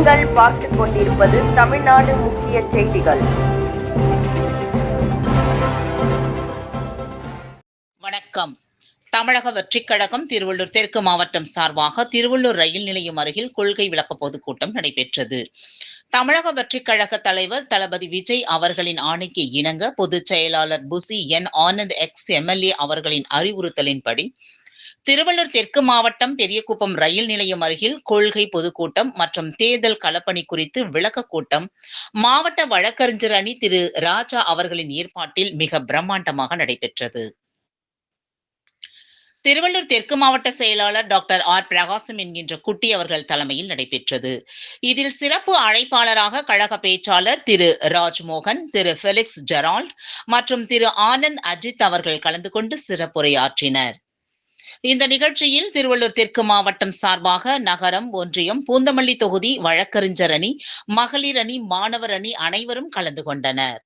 நீங்கள் பார்த்துக் கொண்டிருப்பது தமிழ்நாடு முக்கிய செய்திகள். வணக்கம். தமிழக வெற்றிக் கழகம் திருவள்ளூர் தெற்கு மாவட்டம் சார்பாக திருவள்ளூர் ரயில் நிலையம் அருகில் கொள்கை விளக்க பொதுக்கூட்டம் நடைபெற்றது. தமிழக வெற்றிக் கழக தலைவர் தளபதி விஜய் அவர்களின் ஆணைக்கு இணங்க பொதுச் செயலாளர் Bussy N Anand ex MLA அவர்களின் அறிவுறுத்தலின்படி திருவள்ளூர் தெற்கு மாவட்டம் பெரியகுப்பம் ரயில் நிலையம் அருகில் கொள்கை பொதுக்கூட்டம் மற்றும் தேர்தல் களப்பணி குறித்து விளக்கக் கூட்டம். மாவட்ட வழக்கறிஞர் அணி திரு ராஜா அவர்களின் ஏற்பாட்டில் மிக பிரம்மாண்டமாக நடைபெற்றது. திருவள்ளூர் தெற்கு மாவட்ட செயலாளர் டாக்டர் ஆர் பிரகாசம் என்கின்ற குட்டி அவர்கள் தலைமையில் நடைபெற்றது. இதில் சிறப்பு அழைப்பாளராக கழக பேச்சாளர் திரு ராஜ்மோகன் திரு ஃபெலிக்ஸ் ஜெரால்ட் மற்றும் திரு ஆனந்த் அஜித் அவர்கள் கலந்து கொண்டு சிறப்புரையாற்றினர். இந்த நிகழ்ச்சியில் திருவள்ளூர் தெற்கு மாவட்டம் சார்பாக நகரம் ஒன்றியம் பூந்தமல்லி தொகுதி வழக்கறிஞர் அணி மகளிர் அணி மாணவர் அணி அனைவரும் கலந்து கொண்டனர்.